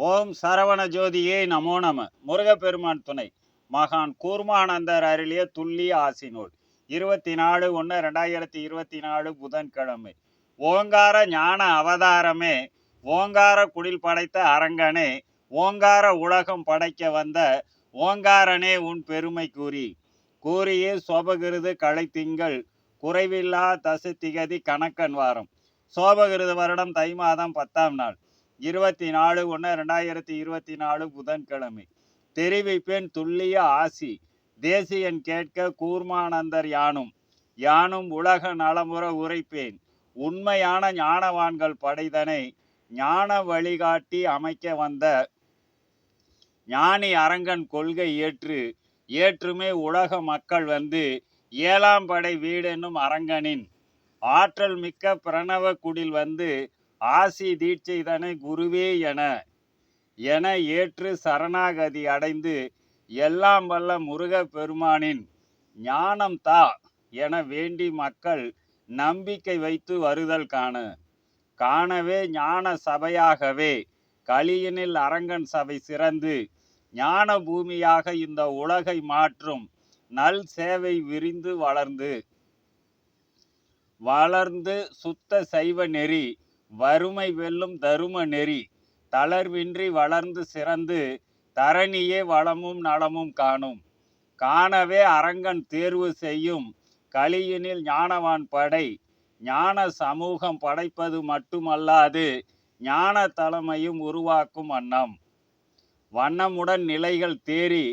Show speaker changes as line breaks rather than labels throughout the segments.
ஓம் சரவண ஜோதியே நமோ நம. முருகப்பெருமான் துணை. மகான் கூர்மானந்தர் அருளிய துல்லிய ஆசி நூல் இருபத்தி நாலு ஒன்று ரெண்டாயிரத்தி இருபத்தி நாலு புதன்கிழமை. ஓங்கார ஞான அவதாரமே. ஓங்கார குடில் படைத்த அரங்கனே. ஓங்கார உலகம் படைக்க வந்த ஓங்காரனே உன் பெருமை கூறி. கூறியே சோபகிருது களைத்திங்கள். குறைவில்லா தசு திகதி கணக்கன் வாரம். சோபகிருது வருடம் தை மாதம் பத்தாம் நாள். இருபத்தி நாலு ஒன்று ரெண்டாயிரத்தி இருபத்தி நாலு புதன்கிழமை தெரிவிப்பேன் துல்லிய ஆசி. தேசியன் கேட்க கூர்மானந்தர் யானும். யானும் உலக நலமுற உரைப்பேன். உண்மையான ஞானவான்கள் படைதனை ஞான வழிகாட்டி அமைக்க வந்த ஞானி அரங்கன் கொள்கை ஏற்று ஏற்றுமே உலக மக்கள் வந்து ஏழாம் படை வீடென்னும் அரங்கனின். ஆற்றல் மிக்க பிரணவ குடில் வந்து ஆசி தீட்சைதனை குருவே என என ஏற்று சரணாகதி அடைந்து எல்லாம் வல்ல முருக பெருமானின் ஞானம் தா என வேண்டி மக்கள் நம்பிக்கை வைத்து வருதல் காண. காணவே ஞான சபையாகவே கலியினில் அரங்கன் சபை சிறந்து ஞான பூமியாக இந்த உலகை மாற்றும் நல் சேவை விரிந்து வளர்ந்து வளர்ந்து சுத்த சைவ நெறி வறுமை வெல்லும் தரும நெறி. தளர்வின்றி வளர்ந்து சிறந்து தரணியே வளமும் நலமும் காணும். காணவே அரங்கன் தேர்வு செய்யும் கலியினில் ஞானவான் படை. ஞான சமூகம் படைப்பது மட்டுமல்லாது ஞான தலைமையும் உருவாக்கும் வண்ணம். வண்ணமுடன் நிலைகள் தேறி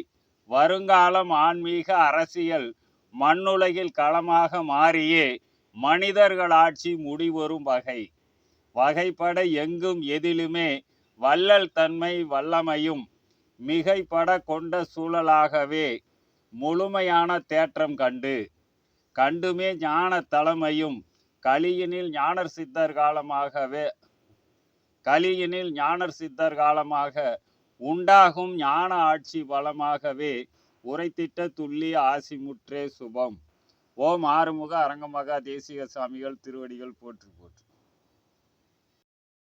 வருங்காலம் ஆன்மீக அரசியல் மண்ணுலகில் களமாக மாறியே மனிதர்கள் ஆட்சி முடிவரும் வகை. வகைப்பட எங்கும் எதிலுமே வள்ளல் தன்மை வல்லமையும் மிகைப்பட கொண்ட சூழலாகவே முழுமையான தேற்றம் கண்டு. கண்டுமே ஞான தலைமையும் கலியினில் ஞானர் சித்தர் காலமாகவே கலியினில் ஞானர் சித்தர் காலமாக உண்டாகும் ஞான ஆட்சி பலமாகவே உரைத்திட்ட துல்லிய ஆசிமுற்றே சுபம். ஓம் ஆறுமுக அரங்கமகா தேசிக சாமிகள் திருவடிகள் போற்று போற்று.